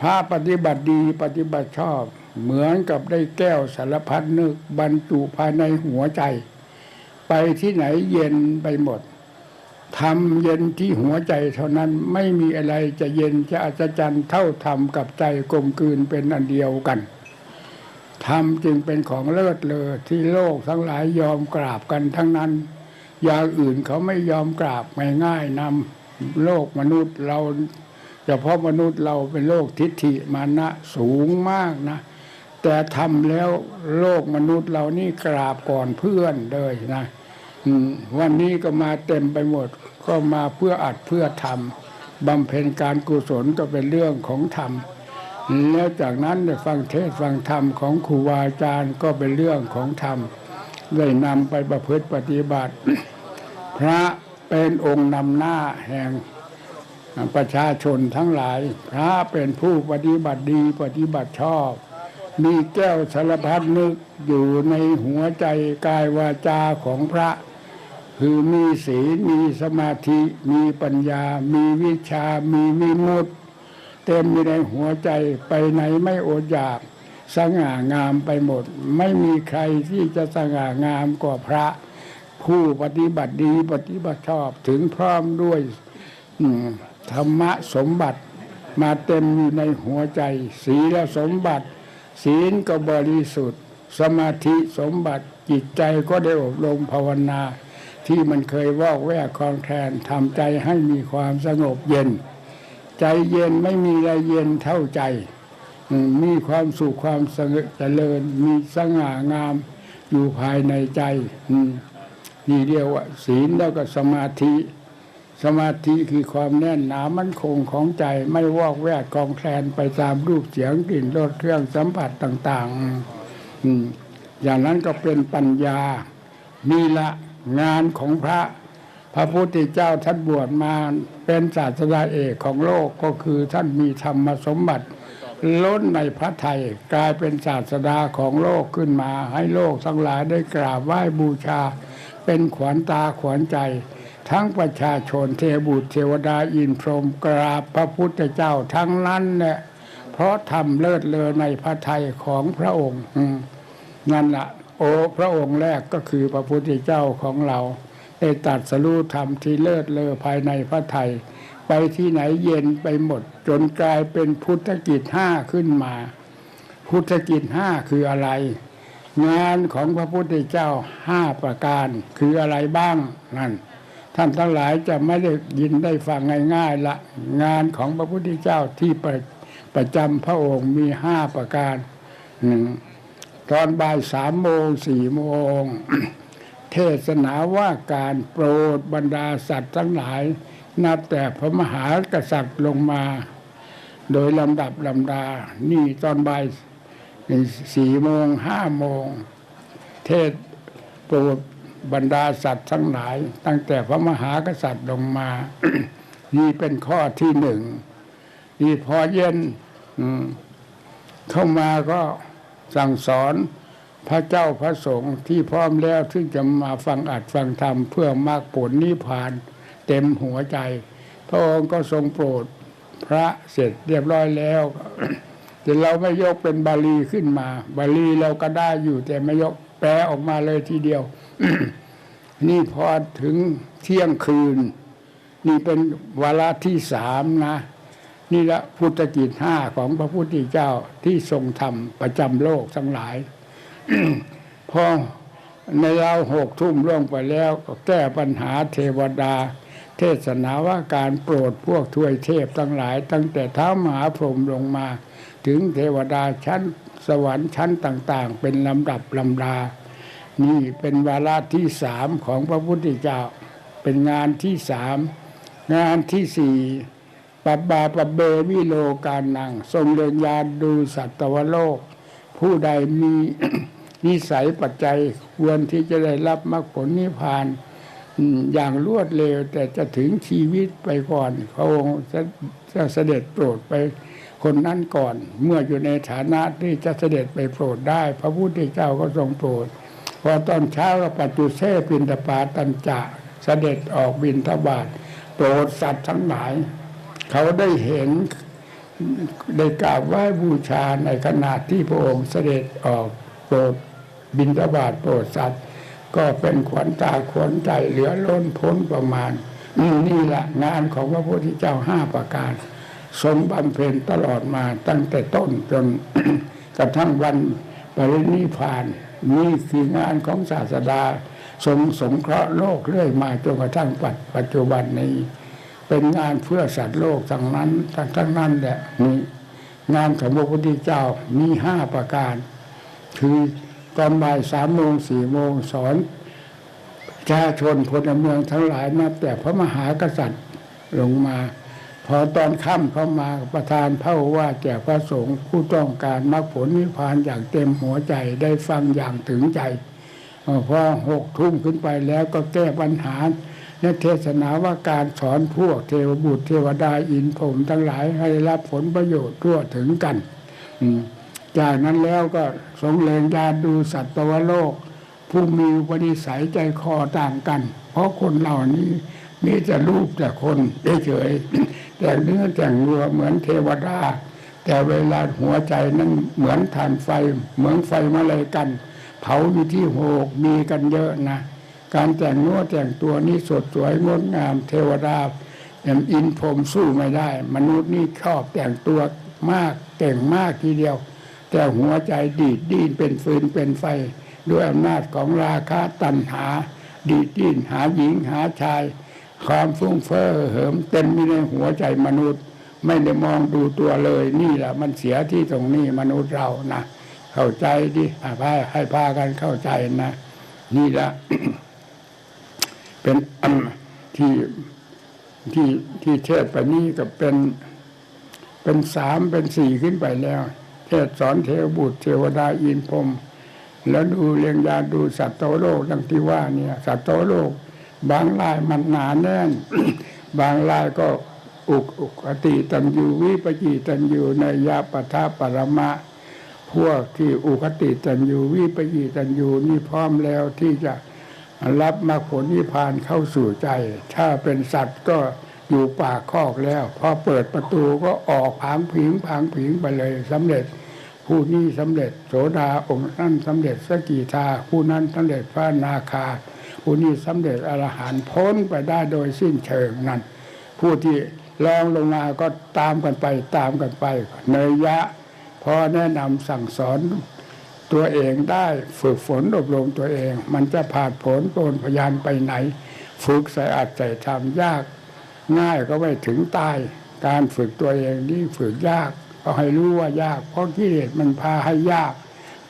พระปฏิบัติดีปฏิบัติชอบ เหมือนกับได้แก้วสารพัดนึกบรรจุภายในหัวใจ ไปที่ไหนเย็นไปหมดทำเย็นที่หัวใจเท่านั้นไม่มีอะไรจะเย็นจะอัศจรรย์เท่าธรรมกับใจกลมกลืนเป็นอันเดียวกันธรรมจึงเป็นของเลิศเลอที่โลกทั้งหลายยอมกราบกันทั้งนั้น อย่างอื่นเขาไม่ยอมกราบง่ายๆนำโลกมนุษย์เรา เฉพาะมนุษย์เราเป็นโลกทิฏฐิมานะสูงมากนะ แต่ทำแล้วโลกมนุษย์เรานี่กราบก่อนเพื่อนเลยนะวันนี้ก็มาเต็มไปหมด ก็มาเพื่ออัดเพื่อทำบำเพ็ญการกุศลก็เป็นเรื่องของธรรมแล้วจากนั้นได้ฟังเทศฟังธรรมของครูบาอาจารย์ก็เป็นเรื่องของธรรมได้นำไปประพฤติปฏิบัติ พระเป็นองค์นำหน้าแห่ง ประชาชนทั้งหลาย พระเป็นผู้ปฏิบัติดีปฏิบัติชอบ มีแก้วสารพัดนึกอยู่ในหัวใจกายวาจาของพระ คือมีศีลมีสมาธิมีปัญญา มีวิชา มีวิมุตติเต็มอยู่ในหัวใจไปไหนไม่อดอยากสง่างามไปหมด ไม่มีใครที่จะสง่างามกว่าพระ ผู้ปฏิบัติดีปฏิบัติชอบถึงพร้อมด้วยอืม ธรรมะสมบัติมาเต็มอยู่ในหัวใจ ศีลสมบัติ ศีลก็บริสุทธิ์ สมาธิสมบัติจิตใจก็ได้อบรมภาวนา ที่มันเคยวอกแวกคลองแคลนทำใจให้มีความสงบเย็น ใจเย็นไม่มีอะไรเย็นเท่าใจ มีความสุขความสงบเจริญ มีสง่างามอยู่ภายในใจนี่เรียกว่า ศีลแล้วก็สมาธิ สมาธิคือความแน่นหนามั่นคงของใจไม่วอกแวกกองแคลนไปตามรูปเสียงกลิ่นรสเครื่องสัมผัสต่างๆอย่างนั้นก็เป็นปัญญามีละงานของพระ พระพุทธเจ้าท่านบวชมาเป็นศาสดาเอกของโลกก็คือท่านมีธรรมสมบัติล้นในพระไทยกลายเป็นศาสดาของโลกขึ้นมา ให้โลกทั้งหลายได้กราบไหว้บูชา เป็นขวัญตาขวัญใจ ทั้งประชาชนเทบุตรเทวดาอินพรหมกราบพระพุทธเจ้าทั้งนั้นเนี่ยเพราะทำเลิศเลอในพระทัยของพระองค์นั่นละโอ้พระองค์แรกก็คือพระพุทธเจ้าของเราได้ตัดสรู้ธรรมที่เลิศเลอภายในพระไทย ไปที่ไหนเย็นไปหมด จนกลายเป็นพุทธกิจห้าขึ้นมา พุทธกิจห้าคืออะไร งานของพระพุทธเจ้าห้าประการคืออะไรบ้างนั่น ท่านทั้งหลายจะไม่ได้ยินได้ฟังง่ายๆละงานของพระพุทธเจ้าที่ประประจำพระองค์มีห้าประการหนึ่งตอนบ่ายสามโมงสี่โมง เทศนาว่าการโปรดบรรดาสัตว์ทั้งหลาย นับแต่พระมหากษัตริย์ลงมา โดยลำดับลำดา นี่ตอนบ่ายสี่โมงห้าโมง เทศโปรด บรรดาสัตว์ทั้งหลาย ตั้งแต่พระมหากษัตริย์ลงมา นี่เป็นข้อที่หนึ่งนี่พอเย็นเข้ามาก็สั่งสอนพระเจ้าพระสงฆ์ที่พร้อมแล้วที่จะมาฟังอัดฟังธรรมเพื่อมากผลนิพพาน เต็มหัวใจ พระองค์ก็ทรงโปรดพระเสร็จเรียบร้อยแล้ว แต่เราไม่ยกเป็นบาลีขึ้นมา บาลีเราก็ได้อยู่แต่ไม่ยก แปลออกมาเลยทีเดียว นี่พอถึงเที่ยงคืน นี่เป็นวาระที่สามนะ นี่ละพุทธกิจห้าของพระพุทธเจ้าที่ทรงทำประจำโลกทั้งหลายพอในเราหกทุ่มล่วงไปแล้วก็แก้ปัญหาเทวดา เทศนาว่าการโปรดพวกทวยเทพทั้งหลาย ตั้งแต่เท้ามหาพรหมลงมา ถึงเทวดาชั้น สวรรค์ชั้นต่างๆ เป็นลำดับลำดา นี่เป็นวาระที่สามของพระพุทธเจ้า เป็นงานที่สามงานที่สี่ปับบาปบเบวิโลการนัง ทรงเรียนญาณดูสัตวโลก ผู้ใดมีนิสัยปัจจัยควรที่จะได้รับมรรคผลนิพพานอย่างรวดเร็วแต่จะถึงชีวิตไปก่อนพระองค์จะเสด็จโปรดไป คนนั้นก่อนเมื่ออยู่ในฐานะที่จะเสด็จไปโปรดได้ พระพุทธเจ้าก็ทรงโปรดพอตอนเช้าก็ปัจจุเสปินตปาตันจะเสด็จออกบินทบาทโปรดสัตว์ทั้งหลาย เขาได้เห็นได้กราบไหว้บูชาในขณะที่พระองค์เสด็จออกโปรดบิณฑบาตโปรดสัตว์ ก็เป็นขวัญตาขวัญใจเหลือล้นพ้นประมาณอืมนี่แหละงานของพระพุทธเจ้าห้าประการ ทรงบำเพ็ญตลอดมาตั้งแต่ต้นจนกระทั่งวันปรินิพานนี่คืองานของศาสดา ทรงสงเคราะห์โลกเรื่อยมาจนกระทั่งปัจจุบันนี้ เป็นงานเพื่อสัตว์โลกทั้งนั้นทั้งทั้งนั้นแหละมีงานของพระพุทธเจ้ามีห้าประการ คือตอนบ่ายสามโมงสี่โมงสอนประชาชนพลเมืองทั้งหลายนับแต่พระมหากษัตริย์ลงมา พอตอนค่ำเข้ามาประทานพระว่าแก่พระสงฆ์ผู้ต้องการมรรคผลนิพพานอย่างเต็มหัวใจได้ฟังอย่างถึงใจอพอหกทุ่มขึ้นไปแล้วก็แก้ปัญหาและเทศนาว่าการสอนพวกเทวบุตรเทวดาอินพรหมทั้งหลายให้รับผลประโยชน์ทั่วถึงกันจากนั้นแล้วก็ทรงแรงยาดูสัตวโลก ผู้มีอุปนิสัยใจคอต่างกัน เพราะคนเหล่านี้ มีแต่รูปแต่คนเฉยๆแต่เนื้อแต่งตัวเหมือนเทวดา แต่เวลาหัวใจนั้นเหมือนถ่านไฟ เหมือนไฟมาเลยกัน เผาอยู่ที่โหกมีกันเยอะนะ การแต่งเนื้อแต่งตัวนี้สดสวยงดงาม เทวดาแต่อินพรมสู้ไม่ได้ มนุษย์นี่ชอบแต่งตัวมากเก่งมากทีเดียว แต่หัวใจดีดดิ้นเป็นฟืนเป็นไฟ ด้วยอำนาจของราคะตัณหา ดีดดิ้นหาหญิงหาชาย ความฟุ้งเฟ้อเหิมเต็มอยู่ในหัวใจมนุษย์ ไม่ได้มองดูตัวเลย นี่แหละมันเสียที่ตรงนี้มนุษย์เรานะเข้าใจดิอะพาให้พากันเข้าใจนะนี่แหละเป็นที่ที่ที่เทศไปนี้ก็เป็นเป็นสามเป็นสี่ขึ้นไปแล้ว เทศสอนเทวบุตรเทวดาอินพรมแล้วดูเรียงยาดูสัตว์โลกดังที่ว่าเนี่ย สัตว์โลก บางรายมันหนาแน่น บางรายก็อุกอุกติตันยูวิปจิตันยูในยาปทาปรมะ พวกที่อุคติตันยูวิปจิตันยูนี่พร้อมแล้วที่จะรับมรรคผลนิพพานเข้าสู่ใจ ถ้าเป็นสัตว์ก็อยู่ปากคอกแล้ว พอเปิดประตูก็ออกผางผิงผางผิงไปเลยสำเร็จ ผู้นี้สำเร็จโสดาองค์นั้นสำเร็จสกีทาผู้นั้นสำเร็จพระนาคา ผู้นี้สำเร็จอรหันต์พ้นไปได้โดยสิ้นเชิงนั้น ผู้ที่ลองลงมาก็ตามกันไปตามกันไปเนยยะพอแนะนำสั่งสอนตัวเองได้ฝึกฝนอบรมตัวเอง มันจะผ่านผลโปนพยานไปไหน ฝึกใส่อัดใส่ทำยาก ง่ายก็ไม่ถึงตายการฝึกตัวเองนี่ฝึกยากก็ให้รู้ว่ายาก เพราะกิเลสมันพาให้ยาก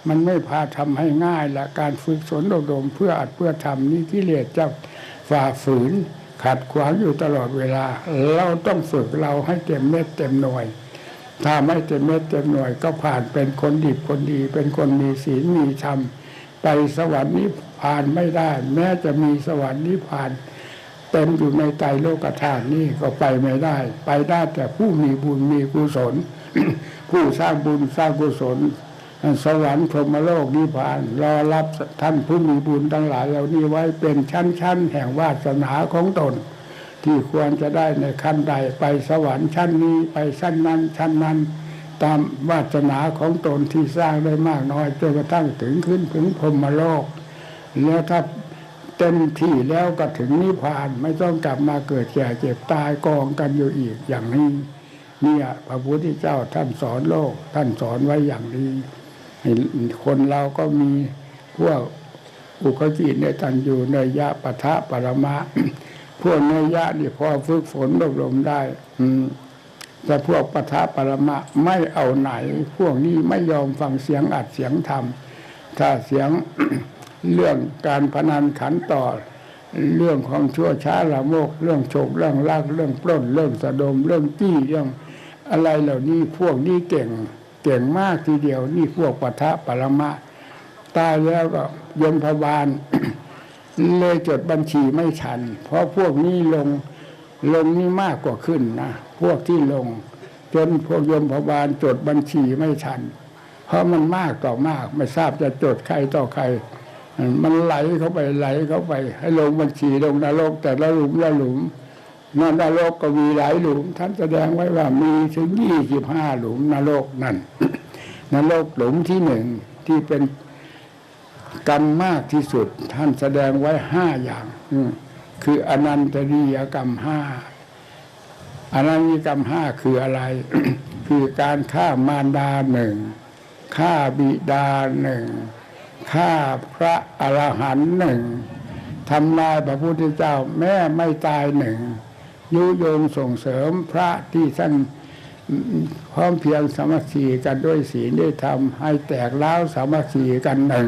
มันไม่พาทำให้ง่ายละการฝึกฝนอบรมเพื่ออัดเพื่อทำนี่กิเลสจะฝ่าฝืนขัดขวางอยู่ตลอดเวลา เราต้องฝึกเราให้เต็มเม็ดเต็มหน่วย ถ้าไม่เต็มเม็ดเต็มหน่วย ก็ผ่านเป็นคนดีคนดี เป็นคนมีศีลมีธรรมไปสวรรค์นี้ผ่านไม่ได้ แม้จะมีสวรรค์นี้ผ่านเต็มอยู่ในใจโลกธาตุนี่ก็ไปไม่ได้ ไปได้แต่ผู้มีบุญมีกุศล ผู้สร้างบุญสร้างกุศล สวรรค์พรหมโลกนิพพาน รอรับท่านผู้มีบุญทั้งหลายเหล่านี้ไว้เป็นชั้นๆ แห่งวาสนาของตน ที่ควรจะได้ในขั้นใดไปสวรรค์ชั้นนี้ไปชั้นนั้นชั้นนั้นตามวาสนาของตนที่สร้างได้มากน้อยจนกระทั่งถึงขึ้นถึงพรหมโลก แล้วถ้าเต็มที่แล้วก็ถึงนิพพานไม่ต้องกลับมาเกิดแก่เจ็บตายกองกันอยู่อีกอย่างนี้เนี่ยพระพุทธเจ้าท่านสอนโลกท่านสอนไว้อย่างนี้ คนเราก็มีพวกอุคจิในตันอยู่ในยะปะทะปรมะ พวกเนยยะนี่พอฝึกฝนอบรมได้ อืแต่พวกปะทะปรมะไม่เอาไหน พวกนี้ไม่ยอมฟังเสียงอัดเสียงธรรมถ้าเสียงเรื่องการพนันขันต่อ เรื่องของชั่วช้าละโมก เรื่องโฉกเรื่องลากเรื่องปล้น เรื่องสะดม เรื่องจี้เรื่องอะไรเหล่านี้พวกนี้เก่ง เก่งมากทีเดียว นี่พวกปะทะปรมะตายแล้วก็ยมพบาลเลยจดบัญชีไม่ทัน เพราะพวกนี้ลงลงนี่มากกว่าขึ้นนะพวกที่ลง จนพวกยมพบาลจดบัญชีไม่ทัน เพราะมันมากต่อมาก ไม่ทราบจะจดใครต่อใคร มันไหลเข้าไปไหลเข้าไป ให้ลงบัญชีลงนรกแต่ละหลุมละหลุมนั่ นนรกก็มีหลายหลุม ท่านแสดงไว้ว่ามีถึงยี่สิบห้าหลุมนรกนั่นนรกหลุมที่หนึ่งที่เป็นกรรมมากที่สุด ท่านแสดงไว้ห้าอย่างคืออนันตริยกรรมห้าอนันตริยกรรมห้าคืออะไร คือการฆ่ามารดาหนึ่งฆ่าบิดาหนึ่งฆ่าพระอรหันต์หนึ่งทำลายพระพุทธเจ้าแม่ไม่ตายหนึ่ง ยุโยงส่งเสริมพระที่ท่านพร้อมเพียงสามัคคีกันด้วยศีลด้วยธรรมให้แตกเล้าวสามัคคีกันหนึ่ง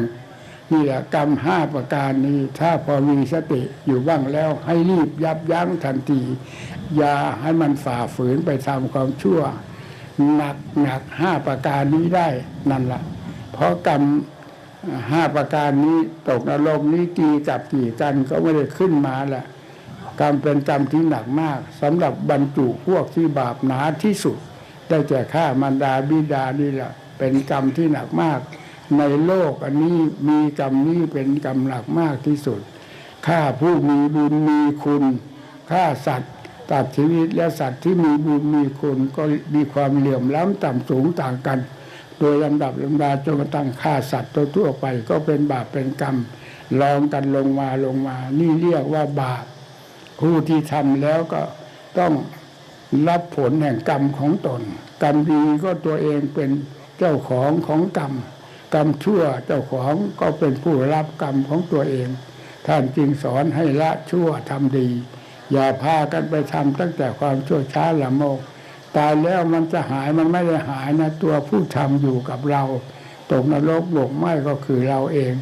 นี่แหละกรรมห้าประการนี้ถ้าพอมีสติอยู่บ้างแล้วให้รีบยับยั้งทันทีอย่าให้มันฝ่าฝืนไปทำความชั่ว หนักหนักห้าประการนี้ได้นั่นละเพราะกรรมห้าประการนี้ตกนรกนี้ตีกับตีกันก็ไม่ได้ขึ้นมาแหละ กรรมเป็นกรรมที่หนักมากสำหรับบรรจุพวกที่บาปหนาที่สุด ได้แก่ฆ่ามารดาบิดานี่แหละเป็นกรรมที่หนักมาก ในโลกอันนี้มีกรรมนี้เป็นกรรมหนักมากที่สุดฆ่าผู้มีบุญมีคุณฆ่าสัตว์ตัดชีวิตและสัตว์ที่มีบุญมีคุณก็มีความเหลื่อมล้ำต่ำสูงต่างกัน โดยลำดับลำดาจนกระทั่งฆ่าสัตว์ทั่วไป ก็เป็นบาปเป็นกรรมลองกันลงมาลงมา นี่เรียกว่าบาป ผู้ที่ทำแล้วก็ต้องรับผลแห่งกรรมของตน กรรมดีก็ตัวเองเป็นเจ้าของของกรรม กรรมชั่วเจ้าของก็เป็นผู้รับกรรมของตัวเอง ท่านจึงสอนให้ละชั่วทำดี อย่าพากันไปทำตั้งแต่ความชั่วช้าละโมกตายแล้วมันจะหายมันไม่ได้หายนะตัวผู้ทำอยู่กับเราตกนรกหลกไหมก็คือเราเอง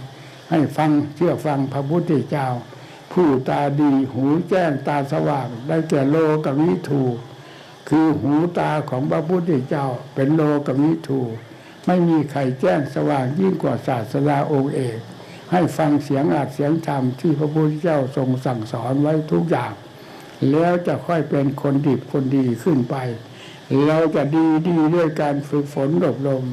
ให้ฟังเชื่อฟังพระพุทธเจ้า ผู้ตาดีหูแจ้งตาสว่าง ได้แก่โลกวิถูคือหูตาของพระพุทธเจ้าเป็นโลกวิถูไม่มีใครแจ้งสว่างยิ่งกว่าศาสดาองค์เอกให้ฟังเสียงอัดเสียงธรรมที่พระพุทธเจ้าทรงสั่งสอนไว้ทุกอย่าง แล้วจะค่อยเป็นคนดีคนดีขึ้นไป เราจะดีดีด้วยการฝึกฝนอบรม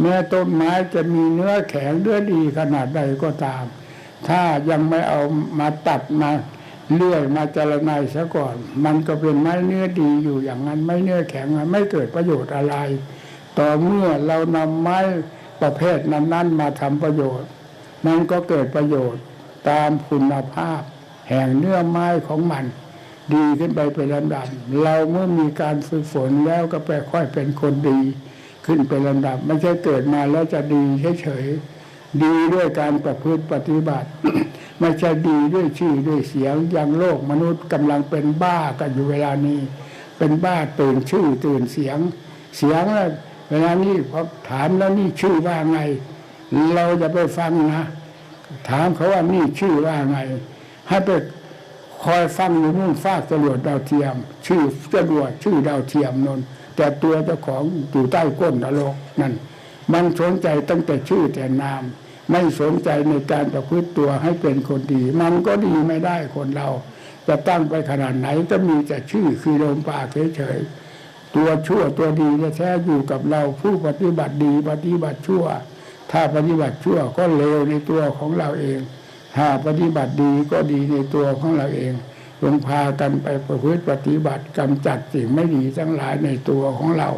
แม้ต้นไม้จะมีเนื้อแข็งเนื้อดีขนาดใดก็ตาม ถ้ายังไม่เอามาตัดมาเลื่อยมาจรนายซะก่อน มันก็เป็นไม้เนื้อดีอยู่อย่างนั้น ไม่เนื้อแข็งมันไม่เกิดประโยชน์อะไร ต่อเมื่อเรานำไม้ประเภทนั้นๆมาทำประโยชน์ มันก็เกิดประโยชน์ตามคุณภาพ แห่งเนื้อไม้ของมัน ดีขึ้นไปเป็นลำดับ เราเมื่อมีการฝึกฝนแล้วก็ไปค่อยเป็นคนดี ขึ้นเป็นลำดับ ไม่ใช่เกิดมาแล้วจะดีเฉยๆ ดีด้วยการประพฤติปฏิบัติ ไม่ใช่ดีด้วยชื่อด้วยเสียงอย่างโลกมนุษย์กำลังเป็นบ้ากันอยู่เวลานี้ เป็นบ้าตื่นชื่อตื่นเสียง เสียงแล้วเวลานี้พอถามแล้วนี่ชื่อว่าไง เราจะไปฟังนะ ถามเขาว่านี่ชื่อว่าไง ให้ไปคอยฟังอยู่นู่นฟากจรวดดาวเทียม ชื่อจรวดชื่อดาวเทียมนนแต่ตัวเจ้าของอยู่ใต้ก้นนรกนั่น มันสนใจตั้งแต่ชื่อแต่นาม ไม่สนใจในการประพฤติตัวให้เป็นคนดี มันก็ดีไม่ได้คนเรา จะตั้งไปขนาดไหนก็มีแต่ชื่อคือลมปากเฉยๆตัวชั่วตัวดีจะแท้อยู่กับเราผู้ปฏิบัติดีปฏิบัติชั่ว ถ้าปฏิบัติชั่วก็เลวในตัวของเราเอง ถ้าปฏิบัติดีก็ดีในตัวของเราเองลงพากันไปประพฤติปฏิบัติกำจัดสิ่งไม่ดีทั้งหลายในตัวของเรา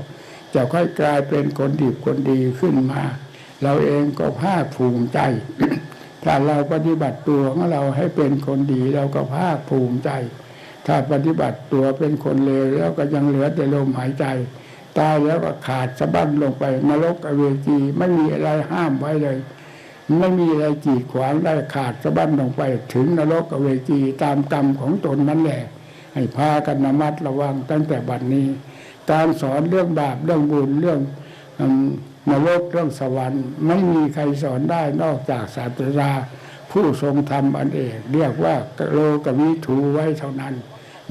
จะค่อยกลายเป็นคนดีคนดีขึ้นมา เราเองก็ภาคภูมิใจ ถ้าเราปฏิบัติตัวของเราให้เป็นคนดีเราก็ภาคภูมิใจ ถ้าปฏิบัติตัวเป็นคนเลวแล้วก็ยังเหลือแต่ลมหายใจ ตายแล้วก็ขาดสะบั้นลงไปนรกอเวจีไม่มีอะไรห้ามไว้เลย ไม่มีอะไรกีดขวางได้ขาดสะบั้นลงไป ถึงนรกอเวจีตามกรรมของตนนั่นแหละ ให้พากันระมัดระวังตั้งแต่บัดนี้ การสอนเรื่องบาปเรื่องบุญเรื่องนรกเรื่องสวรรค์ ไม่มีใครสอนได้นอกจากศาสตราผู้ทรงธรรมอันเอกเรียกว่าโลกวิถูไว้เท่านั้น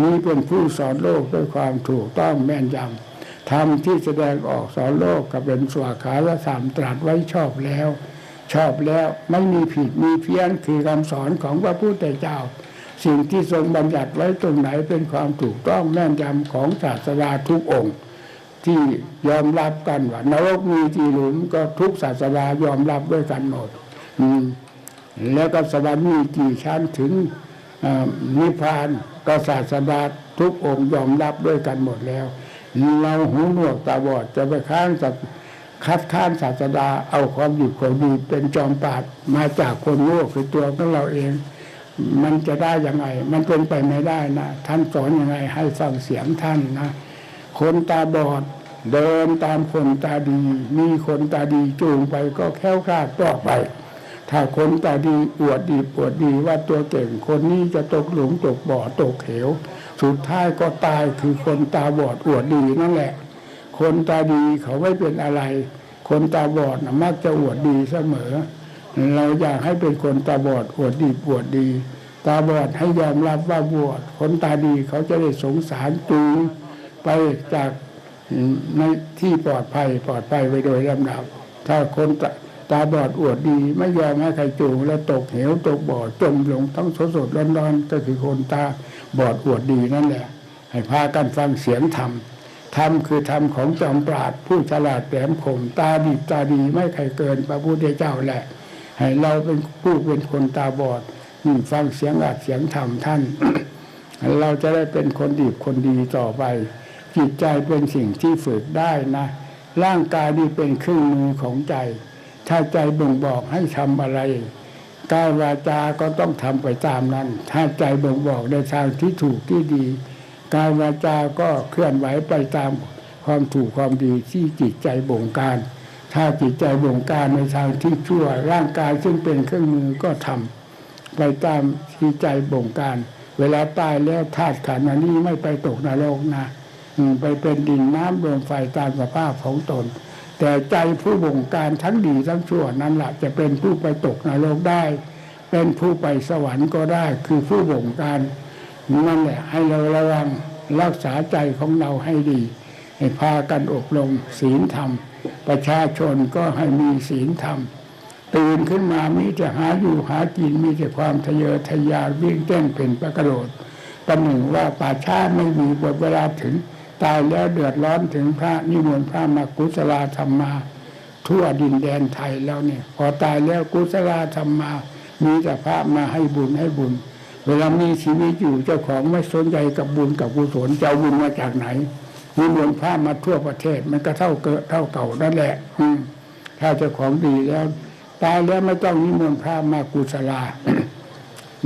นี้เป็นผู้สอนโลกด้วยความถูกต้องแม่นยำธรรมที่แสดงออกสอนโลกก็เป็นสวาขาและสามตรัสไว้ชอบแล้ว ชอบแล้วไม่มีผิดมีเพี้ยนคือคำสอนของพระพุทธเจ้า สิ่งที่ทรงบัญญัติไว้ตรงไหนเป็นความถูกต้องแม่นยำของศาสดาทุกองค์ ที่ยอมรับกันว่านรกมีกี่หลุมก็ทุกศาสดายอมรับด้วยกันหมดอืแล้วก็สวรรค์มีกี่ชั้นถึงนิพพานก็ศาสดาทุกองค์ยอมรับด้วยกันหมดแล้ว เราหูหนวกตาบอดจะไปค้านสัตคัดค้านศาสดาเอาความดีความดีเป็นจอมปาดมาจากคนโง่คือตัวของเราเอง มันจะได้ยังไง มันเป็นไปไม่ได้นะท่านสอนยังไง ให้ฟังเสียงท่านนะคนตาบอดเดินตามคนตาดี มีคนตาดีจูงไปก็แค้วคลาดปลอไป ถ้าคนตาดีอวดดีปวดดีว่าตัวเก่งคนนี้จะตกหลุมตกบ่อตกเหวสุดท้ายก็ตายคือคนตาบอดอวดดีนั่นแหละ คนตาดีเขาไม่เป็นอะไร คนตาบอดนะมักจะอวดดีเสมอ เราอยากให้เป็นคนตาบอดอวดดีปวดดี ตาบอดให้ยอมรับว่าบวชคนตาดีเขาจะได้สงสารจูงไปจากในที่ปลอดภัยปลอดภัยไปโดยลำดับ ถ้าคนตาตาบอดอวดดีไม่ยอมให้ใครจูงแล้วตกเหวตกบ่อจมลงทั้งสดสดร้อนร้อนๆก็คือคนตาบอดอวดดีนั่นแหละ ให้พากันฟังเสียงธรรมธรรมคือธรรมของจอมปราดผู้ฉลาดแหลมคมตาดีตาดีไม่ใครเกินพระพุทธเจ้าแหละ ให้เราเป็นผู้เป็นคนตาบอดฟังเสียงอัดเสียงธรรมท่าน เราจะได้เป็นคนดีคนดีต่อไป จิตใจเป็นสิ่งที่ฝึกได้นะ ร่างกายนี่เป็นเครื่องมือของใจ ถ้าใจบ่งบอกให้ทำอะไรกายวาจาก็ต้องทำไปตามนั้น ถ้าใจบ่งบอกในทางที่ถูกที่ดี กายวาจาก็เคลื่อนไหวไปตามความถูกความดีที่จิตใจบ่งการ ถ้าจิตใจบงการในทางที่ชั่ว ร่างกายซึ่งเป็นเครื่องมือก็ทำไปตามที่ใจบงการ เวลาตายแล้วธาตุขันธ์อันนี้ไม่ไปตกนรกนะไปเป็นดินน้ำลมไฟตามสภาพของตน แต่ใจผู้บงการทั้งดีทั้งชั่วนั้นแหละจะเป็นผู้ไปตกนรกได้ เป็นผู้ไปสวรรค์ก็ได้คือผู้บงการนั่นแหละให้เราระวังรักษาใจของเราให้ดีให้พากันอบรมศีลธรรม ประชาชนก็ให้มีศีลธรรม ตื่นขึ้นมามีแต่หาอยู่หากินมีแต่ความทะเยอทะยานวิ่งเต้นเป็นประกโดดประหนึ่งว่าป่าชาไม่มีบทเวลาถึงตายแล้วเดือดร้อนถึงพระนิมนต์พระมากุศลธรรมมา ทั่วดินแดนไทยแล้วเนี่ยพอตายแล้วกุศลธรรมมา มีแต่พระมาให้บุญให้บุญ เวลามีชีวิตอยู่เจ้าของไม่สนใจกับบุญกับกุศลจะเอาบุญมาจากไหน นิมนต์พระมาทั่วประเทศ มันก็เท่าเกิดเท่าเก่านั่นแหละ อืมถ้าเจ้าของดีแล้ว ตายแล้วไม่ต้องนิมนต์พระมากุศลา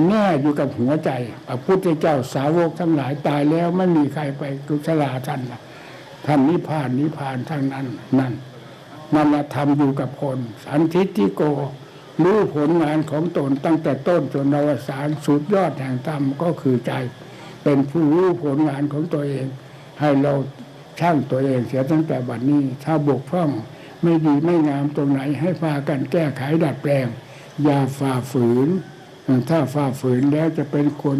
แน่อยู่กับหัวใจพระพุทธเจ้าสาวกทั้งหลายตายแล้วไม่มีใครไปกุศลาท่านนะท่านนิพพานนิพพานทั้งนั้นนั่นนั่นละทำอยู่กับคนสันทิฏฐิโกรู้ผลงานของตนตั้งแต่ต้นจนอวสานสุดยอดแห่งธรรมก็คือใจ เป็นผู้รู้ผลงานของตัวเอง ให้เราช่างตัวเองเสียตั้งแต่บัดนี้ ถ้าบกพร่องไม่ดีไม่งามตรงไหน ให้พากันแก้ไขดัดแปลง อย่าฝ่าฝืน ถ้าฝ่าฝืนแล้วจะเป็นคน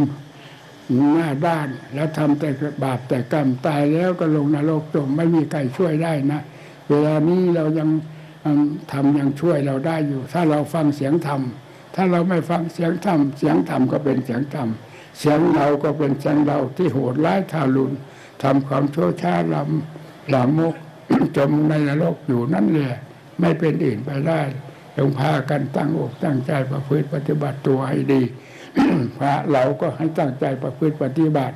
หน้าด้านแล้วทำแต่บาปแต่กรรมตายแล้วก็ลงนรกจมไม่มีใครช่วยได้นะเวลานี้เรายังทำยังช่วยเราได้อยู่ ถ้าเราฟังเสียงธรรมถ้าเราไม่ฟังเสียงธรรมเสียงธรรมก็เป็นเสียงธรรมเสียงเราก็เป็นเสียงเราที่โหดร้ายทารุณ ทำความชั่วช้าลำลามกจมในนรกอยู่นั่นแหละไม่เป็นอื่นไปได้จงพากันตั้งอกตั้งใจประพฤติปฏิบัติตัวให้ดีพระเราก็ให้ตั้งใจประพฤติปฏิบัติ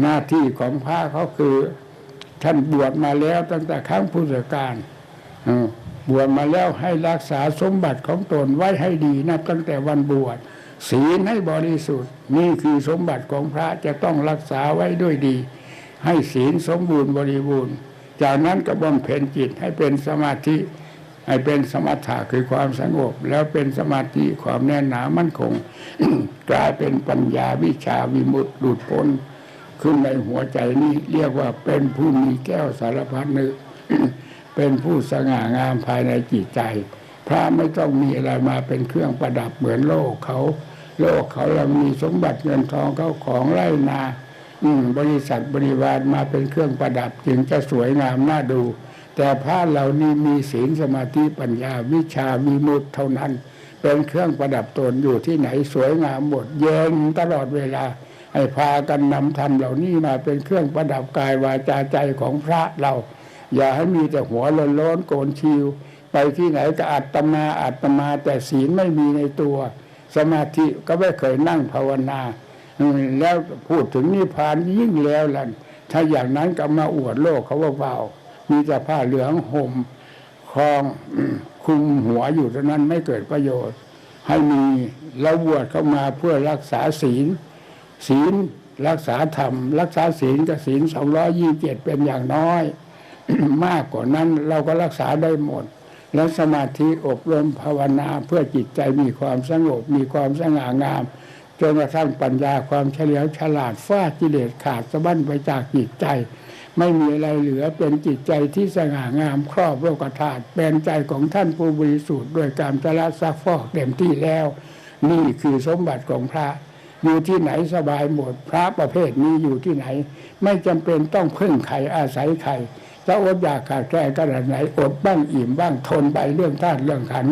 หน้าที่ของพระเขาคือ ท่านบวชมาแล้วตั้งแต่ครั้งพุทธกาลบวชมาแล้วให้รักษาสมบัติของตนไว้ให้ดีนับตั้งแต่วันบวชศีลให้บริสุทธิ์ นี่คือสมบัติของพระจะต้องรักษาไว้ด้วยดี ให้ศีลสมบูรณ์บริบูรณ์ จากนั้นก็บำเพ็ญจิตให้เป็นสมาธิ ให้เป็นสมถะคือความสงบ แล้วเป็นสมาธิความแน่นหนามั่นคง กลายเป็นปัญญาวิชาวิมุตติหลุดพ้น ขึ้นในหัวใจนี้เรียกว่าเป็นผู้มีแก้วสารพัดนึกเป็นผู้สง่างามภายในจิตใจ พระไม่ต้องมีอะไรมาเป็นเครื่องประดับเหมือนโลกเขา โลกเขาเรามีสมบัติเงินทองเขาของไร่นา บริษัทบริวารมาเป็นเครื่องประดับจึงจะสวยงามน่าดู แต่พระเหล่านี้มีศีลสมาธิปัญญาวิชาวิมุติเท่านั้น เป็นเครื่องประดับตนอยู่ที่ไหนสวยงามหมดเย็นตลอดเวลาให้พากันนำธรรมเหล่านี้มาเป็นเครื่องประดับกายวาจาใจของพระเรา อย่าให้มีแต่หัวโล้นโกนชิว ไปที่ไหนก็อัตมาอัตมาแต่ศีลไม่มีในตัว สมาธิก็ไม่เคยนั่งภาวนา แล้วพูดถึงนิพพานยิ่งแล้วล่ะถ้าอย่างนั้นก็มาอวดโลกเขาว่าเปล่ามีแต่ผ้าเหลืองห่มคลองคุมหัวอยู่เท่านั้นไม่เกิดประโยชน์ ให้มีแล้วบวชเข้ามาเพื่อรักษาศีล ศีลรักษาธรรม รักษาศีลกับศีลสองร้อยี่เจ็ดเป็นอย่างน้อย มากกว่านั้นเราก็รักษาได้หมด และสมาธิอบรมภาวนาเพื่อจิตใจมีความสงบมีความสง่างาม จนกระทั่งปัญญาความเฉลียวฉลาดฟาดกิเลสขาดสะบั้นไปจากจิตใจ ไม่มีอะไรเหลือเป็นจิตใจที่สง่างามครอบโลกธาตุเป็นใจของท่านผู้บริสุทธิ์ด้วยการจละซักฟอกเต็มที่แล้ว นี่คือสมบัติของพระอยู่ที่ไหนสบายหมดพระประเภทนี้อยู่ที่ไหน ไม่จำเป็นต้องพึ่งใครอาศัยใคร จะอดอยากขาดแคลนขนาดไหนอดบ้างอิ่มบ้างทนไปเรื่องธาตุเรื่องขัน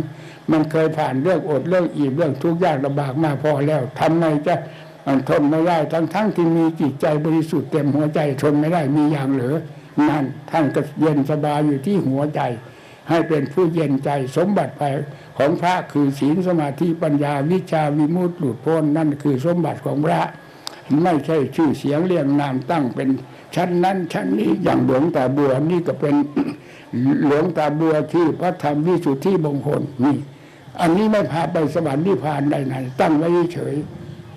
มันเคยผ่านเรื่องอดเรื่องอิ่มเรื่องทุกข์ยากลำบากมาพอแล้วทำไมจะทนไม่ได้ทั้งทั้งๆที่มีจิตใจบริสุทธิ์เต็มหัวใจทนไม่ได้มีอย่างเหลือนั่นท่านก็เย็นสบายอยู่ที่หัวใจ ให้เป็นผู้เย็นใจสมบัติภายของพระคือศีลสมาธิปัญญาวิชาวิมุตติหลุดพ้นนั่นคือสมบัติของพระ ไม่ใช่ชื่อเสียงเรียงนามตั้งเป็น ชั้นนั้นชั้นนี้อย่างหลวงตาบัวนี่ก็เป็นหลวงตาบัวที่พระธรรมวิสุทธิมงคลนี่ อันนี้ไม่พาไปสวรรค์นิพพานใดไหนตั้งไว้เฉย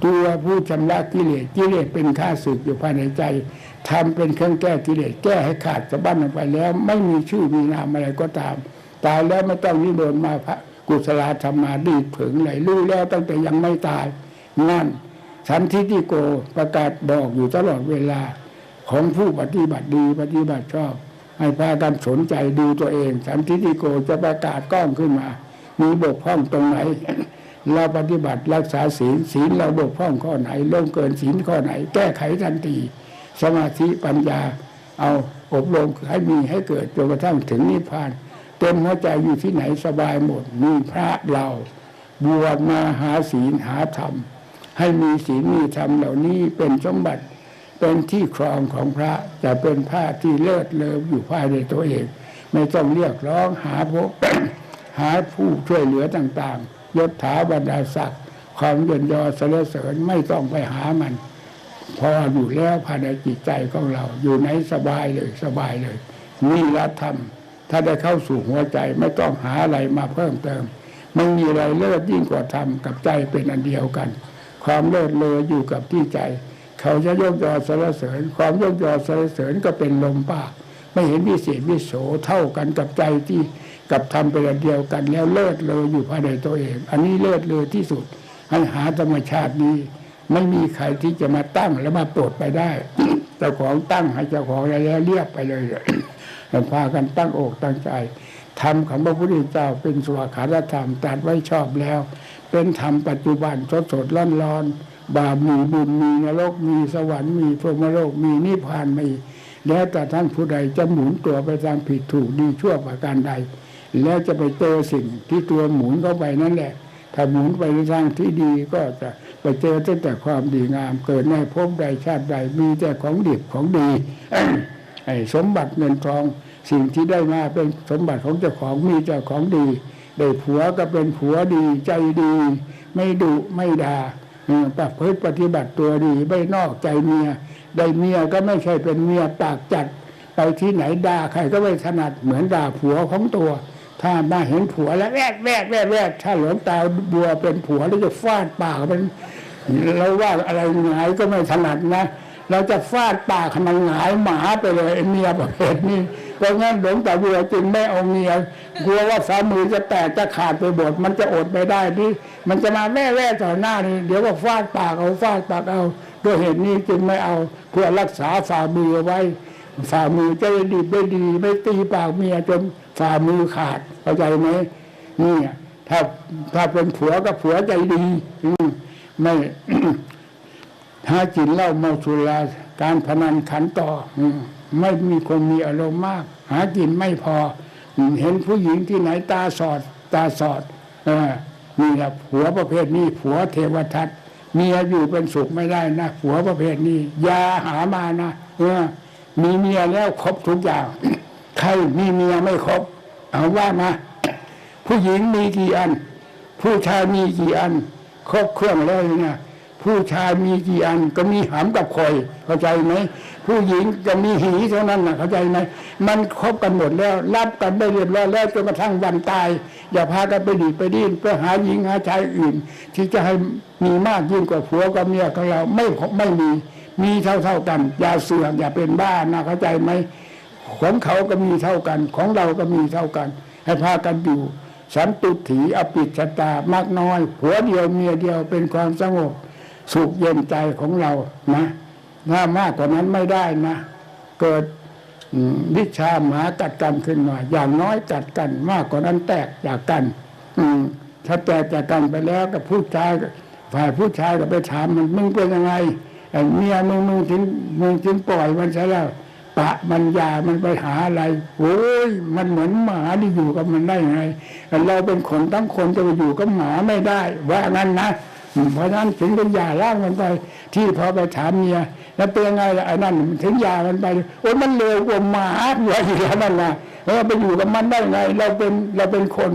ตัวผู้ชำระกิเลสกิเลสเป็นข้าศึกอยู่ภายในใจทำเป็นเครื่องแก้กิเลสแก้ให้ขาดสะบั้นออกไปแล้ว ไม่มีชื่อมีนามอะไรก็ตาม ตายแล้วไม่ต้องนิมนต์มาพระกุศลธรรมาดีดผึงไหลรู้แล้วตั้งแต่ยังไม่ตายนั่นสันทิฏฐิโกประกาศบอกอยู่ตลอดเวลา ของผู้ปฏิบัติดีปฏิบัติชอบ ให้พากันสนใจดูตัวเอง สันทิฏฐิโกจะประกาศกล้องขึ้นมา มีบกพร่องตรงไหน เราปฏิบัติรักษาศีลศีลเราบกพร่องข้อไหนล่วงเกินศีลข้อไหน แก้ไขทันทีสมาธิปัญญา เอาอบรมให้มีให้เกิดจนกระทั่งถึงนิพพาน เต็มหัวใจอยู่ที่ไหนสบายหมดมีพระเราบวชมาหาศีลหาธรรมให้มีศีลมีธรรมเหล่านี้เป็นสมบัติ เป็นที่ครองของพระจะเป็นผ้าที่เลิศเลออยู่ภายในตัวเอง ไม่ต้องเรียกร้องหาพวกหาผู้ช่วยเหลือต่างๆยศถาบรรดาศักดิ์ความเยินยอสรเสริญไม่ต้องไปหามัน พออยู่แล้วภายในจิตใจของเรา อยู่ไหนสบายเลยสบายเลยนี่ละธรรมถ้าได้เข้าสู่หัวใจไม่ต้องหาอะไรมาเพิ่มเติมไม่มีอะไรเลิศยิ่งกว่าธรรมกับใจเป็นอันเดียวกัน ความเลิศเลออยู่กับที่ใจ เขาจะยกยอสรรเสริญ ความยกยอสรรเสริญก็เป็นลมปาก ไม่เห็นวิเศษวิโสเท่ากันกับใจที่กับธรรมเป็นเดียวกันแล้วเลิศเลออยู่ภายในตัวเอง อันนี้เลิศเลอที่สุดให้หาธรรมชาตินี้ไม่มีใครที่จะมาตั้งและมาโปรดไปได้เจ้าของตั้งให้เจ้าของแล้วเรียบไปเลยเราพากันตั้งอกตั้งใจธรรมของพระพุทธเจ้าเป็นสวาขาธรรมตรัสไว้ชอบแล้ว เป็นธรรมปัจจุบันสดสดร้อนร้อน บาปมีบุญมีนรกมีสวรรค์มีพรหมโลกมีนิพพานมีแล้วแต่ท่านผู้ใดจะหมุนตัวไปตามผิดถูกดีชั่วประการใด แล้วจะไปเจอสิ่งที่ตัวหมุนเข้าไปนั่นแหละ ถ้าหมุนไปในทางที่ดีก็จะไปเจอตั้งแต่ความดีงาม เกิดในภพใดชาติใดมีแต่ของดีของดีไอ้สมบัติเงินทองสิ่งที่ได้มาเป็นสมบัติของเจ้าของมีเจ้าของดี ได้ผัวก็เป็นผัวดีใจดี ไม่ดุไม่ด่า ออประพฤติปฏิบัติตัวดีไม่นอกใจเมีย ได้เมียก็ไม่ใช่เป็นเมียปากจัด ไปที่ไหนด่าใครก็ไม่ถนัดเหมือนด่าผัวของตัว ถ้ามาเห็นผัวแล้วแวดแวดแวดแวดถ้าหลวงตาบัวเป็นผัวแล้วจะฟาดปากมันเราว่าอะไรหงายก็ไม่ถนัดนะ เราจะฟาดปากให้มันหงายหมาไปเลยเมียประเภทนี้ ราะงั้นหลวงตาบัวจึงไม่เอาเมียกลัวว่าฝ่ามือจะแตกจะขาดไปบดมันจะอดไม่ได้ที่มันจะมาแว่แว่ต่อหน้านี่เดี๋ยวก็ฟาดปากเอาฟาดปากเอาด้วยเหตุนี้จึงไม่เอาเพื่อรักษาฝ่ามือไว้ ฝ่ามือจะได้ดีไม่ดี ไม่ตีปากเมียจนฝ่ามือขาดเข้าใจไหมนี่ถ้าถ้าเป็นผัวก็ผัวใจดี อืไม่หากินเหล้าเมาสุรา การพนันขันต่ออืมไม่มีคนมีอารมณ์มาก หากินไม่พออืมเห็นผู้หญิงที่ไหนตาสอด ตาสอดเออนี่แหละผัวประเภทนี้ผัวเทวทัตเมียอยู่เป็นสุขไม่ได้นะผัวประเภทนี้อยาหามานะเออมีเมียแล้วครบทุกอย่างใครมีเมียไม่ครบเอาว่ามาผู้หญิงมีกี่อัน ผู้ชายมีกี่อัน ครบเครื่องแล้วเนี่ย ผู้ชายมีกี่อันก็มีหามกับคอยเข้าใจไหมผู้หญิงจะมีหีเท่านั้นนะเข้าใจไหมมันครบกันหมดแล้ว รับกันได้เรียบร้อยแล้วจนกระทั่งวันตาย อย่าพากันไปดีไปดิ้นเพื่อหาหญิงหาชายอื่น ที่จะให้มีมากยิ่งกว่าผัวกับเมียของเราไม่ไม่มีมีเท่าเท่ากัน อย่าเสื่อมอย่าเป็นบ้านะเข้าใจไหมของเขาก็มีเท่ากัน ของเราก็มีเท่ากัน ให้พากันอยู่สันตุถีอปิชตา มากน้อย หัวเดียวเมียเดียวเป็นความสงบ สุขเย็นใจของเรานะถ้ามากกว่านั้นไม่ได้นะ เกิดวิชาหมากัดกันขึ้นมาอย่างน้อยกัดกัน มากกว่านั้นแตกจากกัน อืมถ้าแตกจากกันไปแล้วกับผู้ชายฝ่ายผู้ชายก็ไปถามมันมึงเป็นยังไงเมียมึงมึงถึงมึงถึงปล่อยมันซะแล้วปะมันยามันไปหาอะไรโอ้ยมันเหมือนหมาที่อยู่กับมันได้ไง เราเป็นคนทั้งคนจะไปอยู่กับหมาไม่ได้ ว่างั้นนะ เพราะนั้นถึงเป็นยาล่างมันไป ที่พอไปถามเมียแล้วเป็นไงล่ะไอ้นั่นถึงยามันไปโอ้มันเร็วกว่าหมาอยู่แล้วนั่นนะเราไปอยู่กับมันได้ไง เราเป็นเราเป็นคน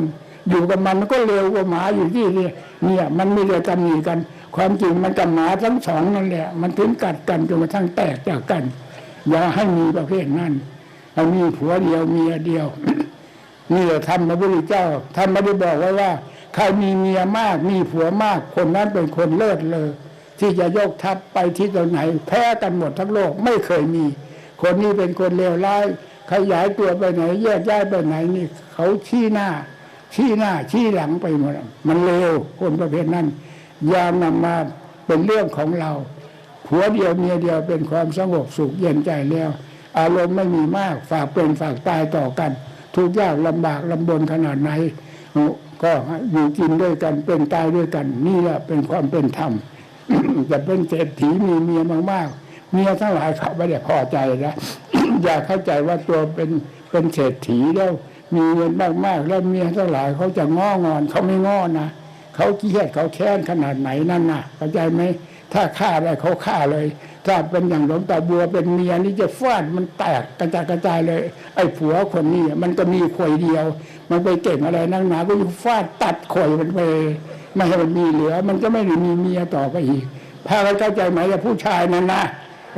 อยู่กับมันมันก็เร็วกว่าหมาอยู่ที่นี่เนี่ย มันไม่ได้ตำหนิกัน ความจริงมันกับหมาทั้งสองนั่นแหละ มันถึงกัดกันจนกระทั่งแตกจากกัน อย่าให้มีประเภทนั้นให้มีผัวเดียวเมียเดียวนี่แหละธรรมพระพุทธเจ้าท่านไม่ได้บอกไว้ว่า ใครมีเมียมากมีผัวมาก คนนั้นเป็นคนเลิศเลยที่จะยกทัพไปที่ตรงไหน แพ้กันหมดทั้งโลกไม่เคยมี คนนี้เป็นคนเลวร้ายขยายตัวไปไหน แยกย้ายไปไหนนี่ เขาชี้หน้า ชี้หน้าชี้หลังไปหมดมันเลวคนประเภทนั้นย่านำมาเป็นเรื่องของเราผัวเดียวเมียเดียวเป็นความสงบสุขเย็นใจแล้ว อารมณ์ไม่มีมากฝากเป็นฝากตายต่อกัน ทุกยากลำบากลำบนขนาดไหน ก็อยู่กินด้วยกันเป็นตายด้วยกัน นี่แหละเป็นความเป็นธรรมจะเป็นเศรษฐีมีเมียมากๆเมียทั้งหลายเขาไม่ได้พอใจนะอย่าเข้าใจว่าตัวเป็นเป็นเศรษฐีแล้วมีเงินมากๆแล้วเมียทั้งหลายเขาจะง้องอนเขาไม่ง้อนะเขาเกลียดเขาแค้นขนาดไหนนั่นนะเข้าใจไหมถ้าฆ่าได้เขาฆ่าเลย ถ้าเป็นอย่างหลวงตาบัวเป็นเมียนี่จะฟาดมันแตกกระจายกระจายเลย ไอ้ผัวคนนี้มันก็มีข่อยเดียว มันไปเก่งอะไรนักหนาก็ฟาดตัดข่อยมันไปไม่ให้มันมีเหลือ มันก็ไม่ได้มีเมียต่อไปอีกพาเราเข้าใจไหมว่าผู้ชายนั่นนะ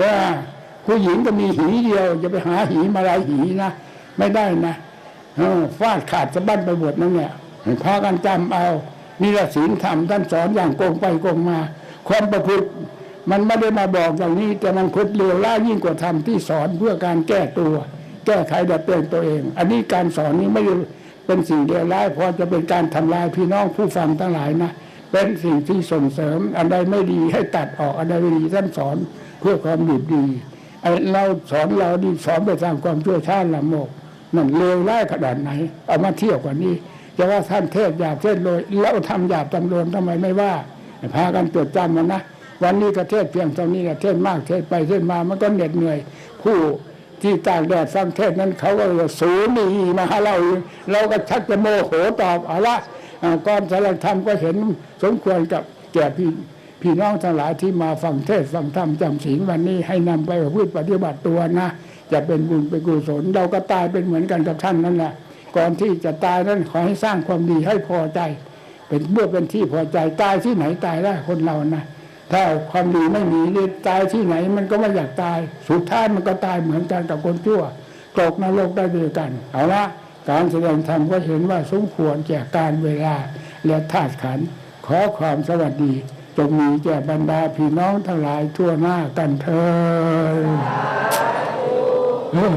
ว่าผู้หญิงก็มีหีเดียวจะไปหาหีมาหลายหีนะไม่ได้นะฟาดขาดสะบั้นไปหมดนั่นเนี่ยพากันจำเอานี่ละศีลธรรมท่านสอนอย่างโกงไปโกงมา ความประพฤติ มันไม่ได้มาบอกอย่างนี้ แต่มันคุดเลวร้ายยิ่งกว่าธรรมที่สอนเพื่อการแก้ตัว แก้ไขดัดแปลงตัวเอง อันนี้การสอนนี้ไม่ได้เป็นสิ่งเลวร้ายเพราะจะเป็นการทำลายพี่น้องผู้ฟังทั้งหลายนะเป็นสิ่งที่ส่งเสริมอันใดไม่ดีให้ตัดออกอันใดไม่ดีท่านสอนเพื่อความดีดีเราสอนเราดีสอนไปทางความชั่วช้าละโมกนั่นเลวร้ายขนาดไหน เอามาเที่ยวกว่านี้จะว่าท่านเทศหยาบเทศโรยแล้วทำหยาบตำรวมทำไมไม่ว่าพากันจดจำมันนะ วันนี้ก็เทศเพียงเท่านี้แหละเทศมากเทศไปเทศมามันก็เหน็ดเหนื่อย ผู้ที่ตากแดดฟังเทศนั้นเขาก็สูนีมาหาเราอีกเราก็ชักจะโมโหตอบเอาละก่อนสารธรรมก็เห็นสมควรกับแก่พี่พี่น้องทั้งหลายที่มาฟังเทศฟังธรรมจำศีลวันนี้ให้นำไปพฤติปฏิบัติตัวนะ จะเป็นบุญเป็นกุศลเราก็ตายเป็นเหมือนกันกับท่านนั่นแหละก่อนที่จะตายนั้นขอให้สร้างความดีให้พอใจ เป็นเมื่อเป็นที่พอใจตายที่ไหนตายได้คนเรานะ ถ้าความดีไม่มีนี่ตายที่ไหน มันก็ไม่อยากตาย สุดท้ายมันก็ตายเหมือนกันกับคนชั่วตกนรกได้ด้วยกัน เอาละการแสดงธรรมก็เห็นว่าสมควรแก่การเวลาและธาตุขันขอความสวัสดีจงมีแก่บรรดาพี่น้องทั้งหลายทั่วหน้ากันเถิด